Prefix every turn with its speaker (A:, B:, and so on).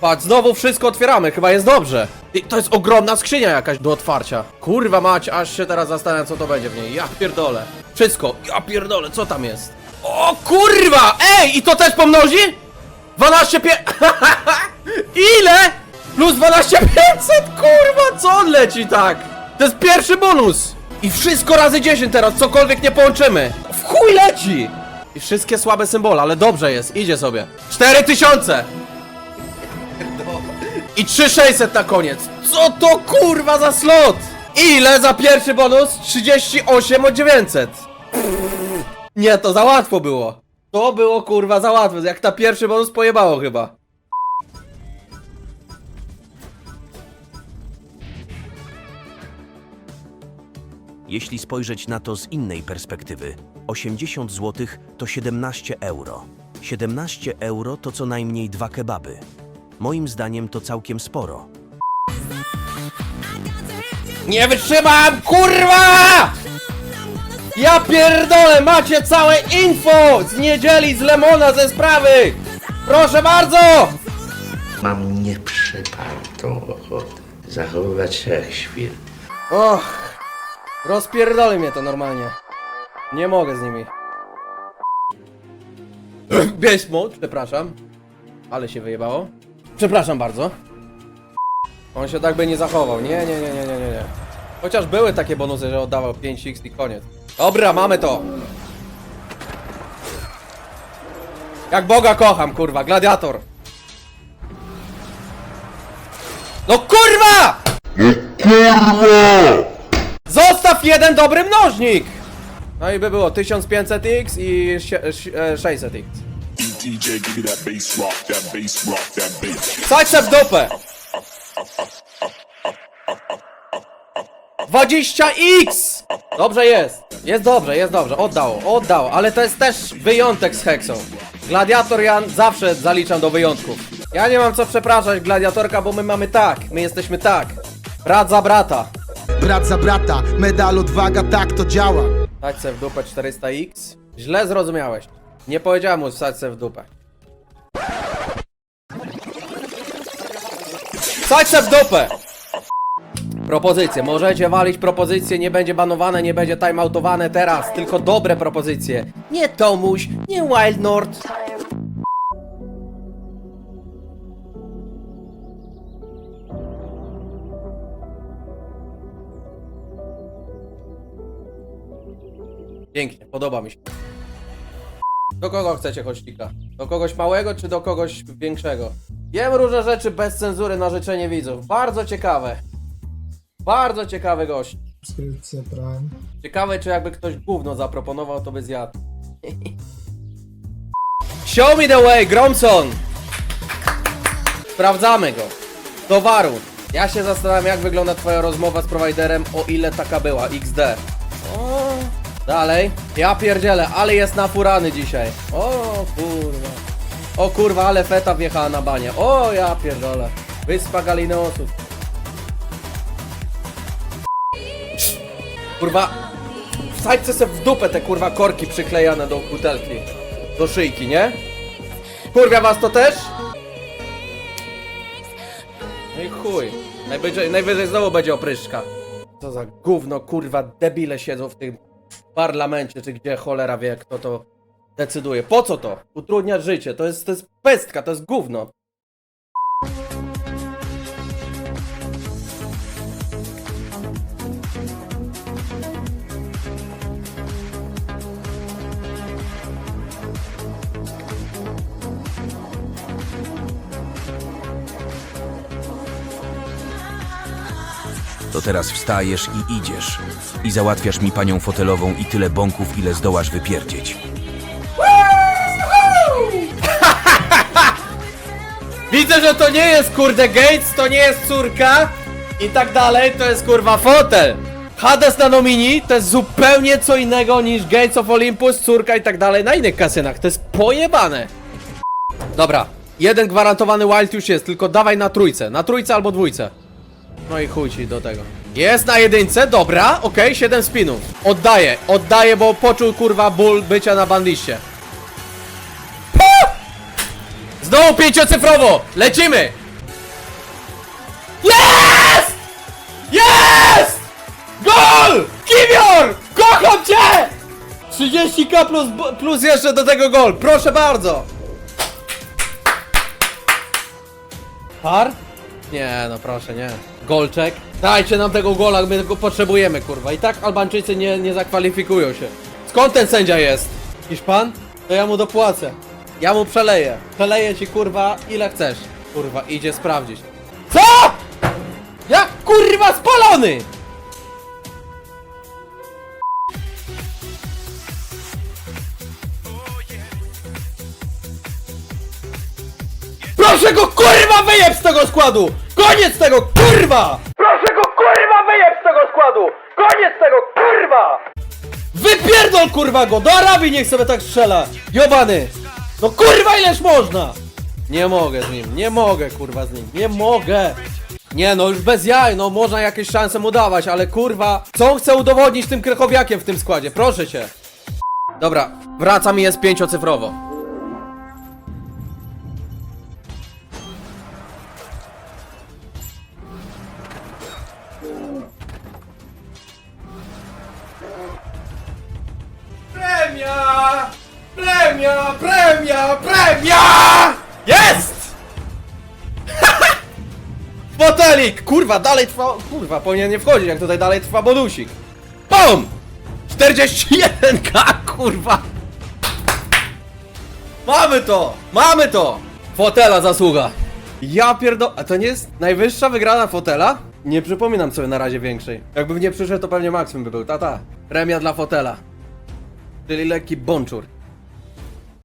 A: Patrz, znowu wszystko otwieramy, chyba jest dobrze. I to jest ogromna skrzynia jakaś do otwarcia. Kurwa mać, aż się teraz zastanawiam, co to będzie w niej. Ja pierdolę. Wszystko, ja pierdolę, co tam jest? O kurwa! Ej, i to też pomnoży? 12 pie... Ile? Plus 12 500, kurwa, co on leci tak? To jest pierwszy bonus! I wszystko razy 10 teraz, cokolwiek nie połączymy. W chuj leci! I wszystkie słabe symbole, ale dobrze jest, idzie sobie. 4000! I 3600 na koniec. Co to kurwa za slot? Ile za pierwszy bonus? 38 od 900. Nie, to za łatwo było. To było kurwa za łatwo. Jak na pierwszy bonus pojebało chyba.
B: Jeśli spojrzeć na to z innej perspektywy, 80 zł to 17 euro. 17 euro to co najmniej dwa kebaby. Moim zdaniem to całkiem sporo.
A: Nie wytrzymam, kurwa! Ja pierdolę, macie całe info z niedzieli z Lemona ze sprawy! Proszę bardzo!
C: Mam nieprzypartą ochotę zachowywać się jak świr.
A: Och, rozpierdolę mnie to normalnie. Nie mogę z nimi. Mode, przepraszam. Ale się wyjebało. Przepraszam bardzo. On się tak by nie zachował. Nie, nie, nie, nie, nie, nie. nie. Chociaż były takie bonusy, że oddawał 5x i koniec. Dobra, mamy to. Jak Boga kocham, kurwa, gladiator. No kurwa! Zostaw jeden dobry mnożnik! No i by było 1500x i sie- ś- e, 600x.
D: DJ, give me that bass rock, that bass rock, that bass.
A: Wsadź se w dupę! 20x! Dobrze jest. Jest dobrze, jest dobrze. Oddało, oddało. Ale to jest też wyjątek z Hexą. Gladiator ja zawsze zaliczam do wyjątków. Ja nie mam co przepraszać gladiatorka, bo my mamy tak. My jesteśmy tak. Brat za brata.
E: Brat za brata, medal odwaga, tak to działa.
A: Se w dupę 400x. Źle zrozumiałeś. Nie powiedziałem mu wsadź w dupę. Wsadź w dupę! Propozycje. Możecie walić propozycje, nie będzie banowane, nie będzie timeoutowane teraz. Tylko dobre propozycje. Nie Tomuś, nie Wild Nord. Pięknie, podoba mi się. Do kogo chcecie kościka? Do kogoś małego czy do kogoś większego? Jem różne rzeczy bez cenzury na życzenie widzów. Bardzo ciekawe. Bardzo ciekawy gość.
F: Subskrypcja Prime.
A: Ciekawe, czy jakby ktoś gówno zaproponował, to by zjadł. Show me the way, Gromson! Sprawdzamy go. Towaru. Ja się zastanawiam, jak wygląda twoja rozmowa z prowajderem, o ile taka była. XD. Dalej. Ja pierdzielę, ale jest nafurany dzisiaj. O kurwa. O kurwa, ale feta wjechała na banie. O ja pierdolę. Wyspa Galineosów. Kurwa, wsadźcie sobie w dupę te kurwa korki przyklejane do butelki. Do szyjki, nie? Kurwa was to też? No i chuj. Najwyżej, najwyżej znowu będzie opryszka. Co za gówno, kurwa, debile siedzą w tym parlamencie, czy gdzie cholera wie, kto to decyduje. Po co to? Utrudniać życie, to jest, to jest pestka, to jest gówno.
B: To teraz wstajesz i idziesz. I załatwiasz mi panią fotelową i tyle bąków, ile zdołasz wypierdzieć.
A: Widzę, że to nie jest kurde Gates, to nie jest córka i tak dalej, to jest kurwa fotel. Hades na nomini to jest zupełnie co innego niż Gates of Olympus, córka i tak dalej na innych kasynach. To jest pojebane. Dobra, jeden gwarantowany wild już jest, tylko dawaj na trójce, na trójce albo dwójce. No i chuj ci do tego. Jest na jedynce, dobra, okej, okay, 7 spinów. Oddaję, oddaję, bo poczuł kurwa ból bycia na banliście. Znowu pięciocyfrowo! Lecimy! Jest! Jest! Gol! Kiwior! Kocham cię! 30k plus, plus jeszcze do tego gol, proszę bardzo! Par? Nie, no proszę, nie. Golczek. Dajcie nam tego gola, my go potrzebujemy, kurwa. I tak Albańczycy nie, nie zakwalifikują się. Skąd ten sędzia jest? Hiszpan? To ja mu dopłacę. Ja mu przeleję. Przeleję ci, kurwa, ile chcesz. Kurwa, idzie sprawdzić. Co? Jak, kurwa, spalony! Proszę go kurwa wyjeb z tego składu! Koniec tego kurwa! Proszę go kurwa wyjeb z tego składu! Koniec tego kurwa! Wypierdol kurwa go! Do Arabii niech sobie tak strzela! Jobany! No kurwa ileż można! Nie mogę z nim, nie mogę kurwa z nim, nie mogę! Nie no, już bez jaj, no można jakieś szanse mu dawać, ale kurwa, co on chce udowodnić tym krechowiakiem w tym składzie? Proszę cię! Dobra, wracam i jest pięciocyfrowo. Premia! Premia! Premia! Premia! Jest! Fotelik! Kurwa, dalej trwa... Kurwa, powinien nie wchodzić, jak tutaj dalej trwa bonusik. BUM! 41k, kurwa! Mamy to! Mamy to! Fotela zasługa. Ja pierdo... A to nie jest najwyższa wygrana fotela? Nie przypominam sobie na razie większej. Jakbym nie przyszedł, to pewnie maksimum by był. Tata. Premia dla fotela. Czyli lekki bonczur.